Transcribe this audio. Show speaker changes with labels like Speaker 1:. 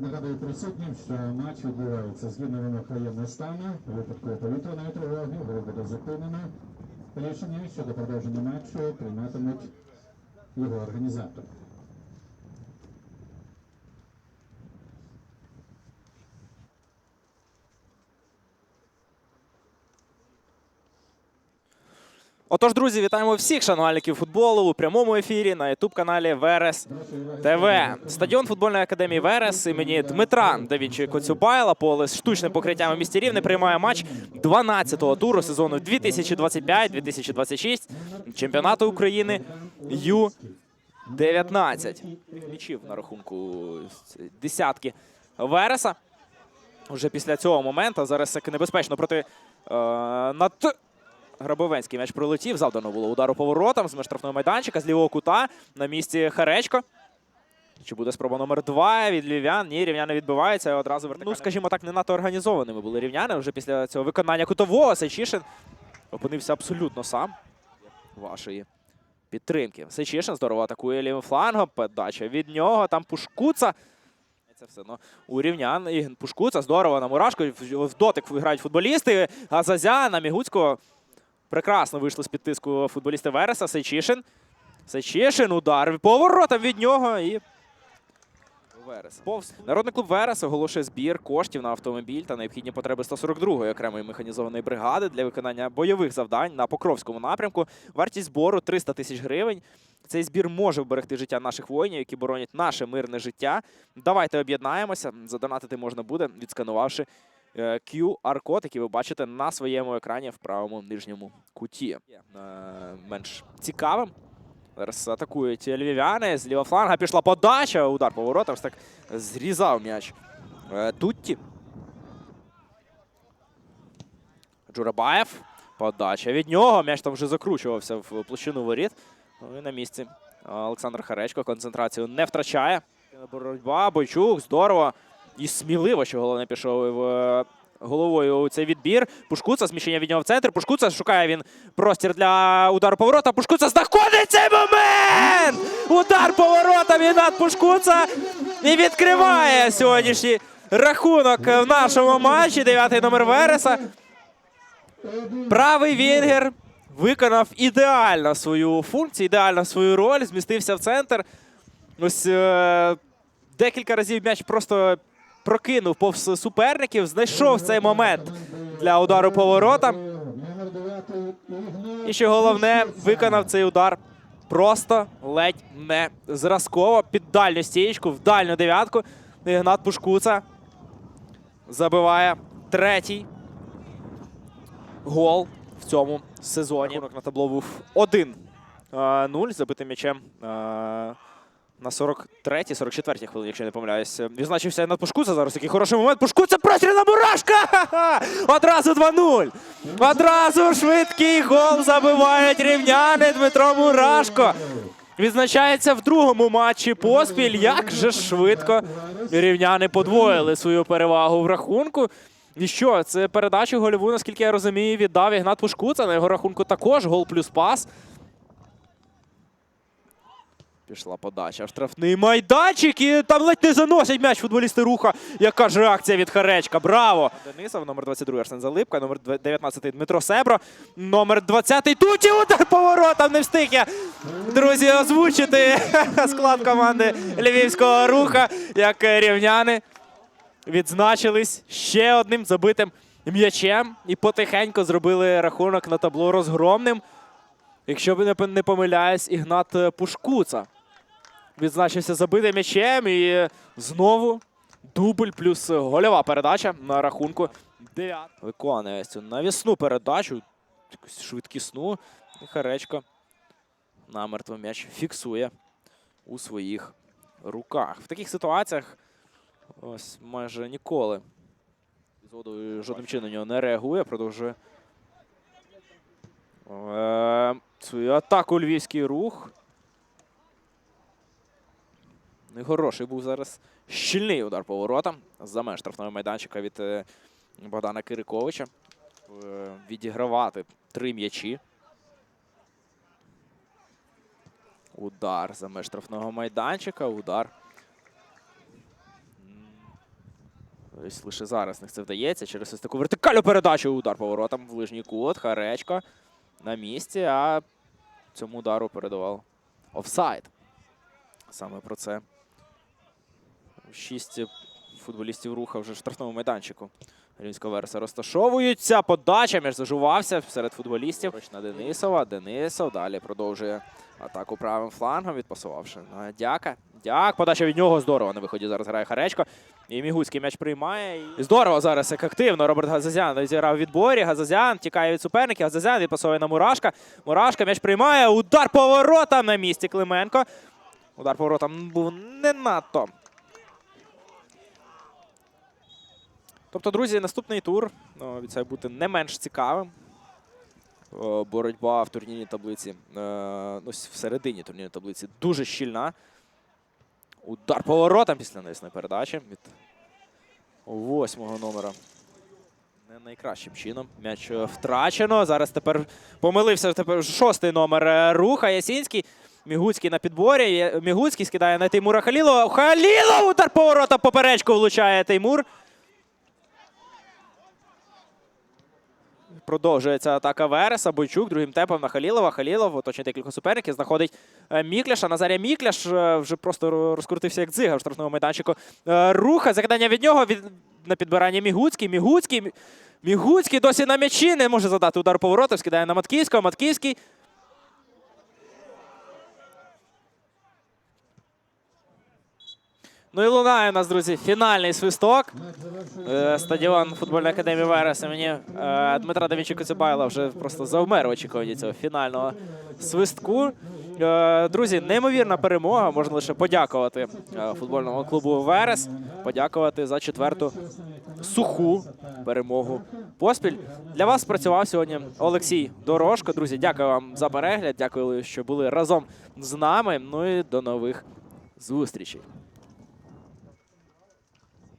Speaker 1: Нагадую присутнім, що матч відбувається згідно вимог воєнного стану. випадку випадку повітряної тривоги гра буде зупинено. Рішення щодо продовження матчу прийматимуть його організатори.
Speaker 2: Отож, друзі, вітаємо всіх шанувальників футболу у прямому ефірі на ютуб-каналі Верес ТВ. Стадіон футбольної академії Верес імені Дмитра Давінчі Коцюбайла поле з штучним покриттям у місті Рівне приймає матч 12-го туру сезону 2025-2026 чемпіонату України Ю-19. Мічів на рахунку десятки Вереса. Вже після цього моменту зараз небезпечно проти е, над Грабовенський м'яч пролетів. Завдано було удару поворотом з штрафного майданчика, з лівого кута на місці Харечко. Чи буде спроба номер два від лів'ян? Ні, рівняни відбиваються. Одразу вертикально. Ну, скажімо так, не надто організованими були рівняни. Вже після цього виконання кутового Сечішин опинився абсолютно сам вашої підтримки. Сечішин здорово атакує лівим флангом. Подача від нього. Там Пушкуца. Це все ну, у рівнян. І Пушкуца здорово на мурашку. В дотик грають футболісти. Газазя на Мігуцького. Прекрасно вийшли з-під тиску футболісти Вереса. Сейчишин. Сейчишин, удар поворотом від нього і. Повз. Народний клуб Верес оголошує збір коштів на автомобіль та необхідні потреби 142-ї окремої механізованої бригади для виконання бойових завдань на Покровському напрямку. Вартість збору 300 тисяч гривень. Цей збір може вберегти життя наших воїнів, які боронять наше мирне життя. Давайте об'єднаємося. Задонатити можна буде, відсканувавши QR-код, який ви бачите на своєму екрані в правому нижньому куті. Е, Менш цікавим. Зараз атакують львів'яни. З лівого фланга пішла подача. Удар по воротам. Так зрізав м'яч. Е, Тутті. Джурабаєв. Подача від нього. М'яч там вже закручувався в площину воріт. Ну і на місці. Олександр Харечко концентрацію не втрачає. Боротьба, Бойчук, здорово. І сміливо, що головне пішов е, головою у цей відбір. Пушкуца, зміщення від нього в центр. Пушкуца шукає він простір для удару поворота. Пушкуца знаходить цей момент! Удар поворота від над Пушкуца і відкриває сьогоднішній рахунок в нашому матчі. Дев'ятий номер Вереса. Правий Вінгер виконав ідеально свою функцію, ідеально свою роль, змістився в центр. Ось е, декілька разів м'яч просто прокинув повз суперників, знайшов цей момент для удару поворота.
Speaker 1: Номер 9 Ігнат
Speaker 2: І що головне, виконав цей удар просто ледь не зразково під дальню стієчку, в дальню дев'ятку. Ігнат Пушкуца забиває третій гол в цьому сезоні. Рахунок на табло був 1-0 забитим м'ячем. Е, На 43-й, 44-й хвилині, якщо не помиляюсь. Відзначився Ігнат Пушкуца. Зараз який хороший момент. Пушкуца простріл мурашка! Одразу 2-0. Одразу швидкий гол забивають рівняни Дмитро Мурашко. Відзначається в другому матчі поспіль. Як же швидко рівняни подвоїли свою перевагу в рахунку. І що, це передачу гольову, наскільки я розумію, віддав Ігнат Пушкуца. На його рахунку також гол плюс пас. Пішла подача. Штрафний майданчик. І там ледь не заносять м'яч футболісти руха. Яка ж реакція від Харечка? Браво! Денисов, номер 22 Арсен Залипка, номер 19 Дмитро Себро, номер 20 Туті. Удар поворотом не встиг я. Друзі, озвучити склад команди Львівського руха, як рівняни відзначились ще одним забитим м'ячем і потихеньку зробили рахунок на табло розгромним. Якщо б не- помиляюсь, Ігнат Пушкуца відзначився забитим м'ячем і знову дубль плюс гольова передача на рахунку 9. Виконує цю навісну передачу, якусь швидкісну. І Харечко намертво м'яч фіксує у своїх руках. В таких ситуаціях ось майже ніколи жодним чином на нього не реагує, продовжує е, свою атаку львівський рух. Ну і хороший був зараз щільний удар по воротам за меж штрафного майданчика від е, Богдана Кириковича. Е, Відігравати три м'ячі. Удар за меж штрафного майданчика. Удар. Ось лише зараз них це вдається. Через ось таку вертикальну передачу удар поворотом в ближній кут. Харечко на місці, а цьому удару передавав офсайд. Саме про це. Шість футболістів руха вже штрафному майданчику. Рівнського верса розташовуються. Подача між зажувався серед футболістів. Поруч На Денисова. Денисов далі продовжує атаку правим флангом, відпасувавши на Дяка. Дяк. Подача від нього здорово. На виході зараз грає Харечко. І Мігуцький м'яч приймає. І здорово зараз як активно. Роберт Газазян зіграв в відборі. Газазян тікає від суперників. Газазян відпасовує на Мурашка. Мурашка м'яч приймає. Удар поворотом на місці Клименко. Удар поворотом був не надто. Тобто, друзі, наступний тур ну, обіцяє бути не менш цікавим. Боротьба в турнірній таблиці, е, ну, в середині турнірної таблиці дуже щільна. Удар поворотом після навісної передачі від восьмого номера. Не найкращим чином. М'яч е, втрачено. Зараз тепер помилився тепер шостий номер е, руха. Ясінський. Мігуцький на підборі. Мігуцький скидає на Теймура Халілова. Халілов! Удар поворота поперечку влучає Теймур. Продовжується атака Вереса. Бойчук другим темпом на Халілова. Халілов оточує декілька суперників. Знаходить е, Мікляша. Назарія Мікляш е, вже просто розкрутився як дзига в штрафному майданчику. Е, Руха. Закидання від нього від... на підбирання Мігуцький. Мігуцький. Мігуцький досі на м'ячі. Не може задати удар повороту. Скидає на Матківського. Матківський. Ну і лунає у нас, друзі, фінальний свисток. Е, Стадіон футбольної академії Верес імені е, Дмитра Давінчі Коцюбайла вже просто завмер в очікуванні цього фінального свистку. Е, Друзі, неймовірна перемога. Можна лише подякувати футбольному клубу Верес, подякувати за четверту суху перемогу поспіль. Для вас працював сьогодні Олексій Дорожко. Друзі, дякую вам за перегляд. Дякую, що були разом з нами. Ну і до нових зустрічей.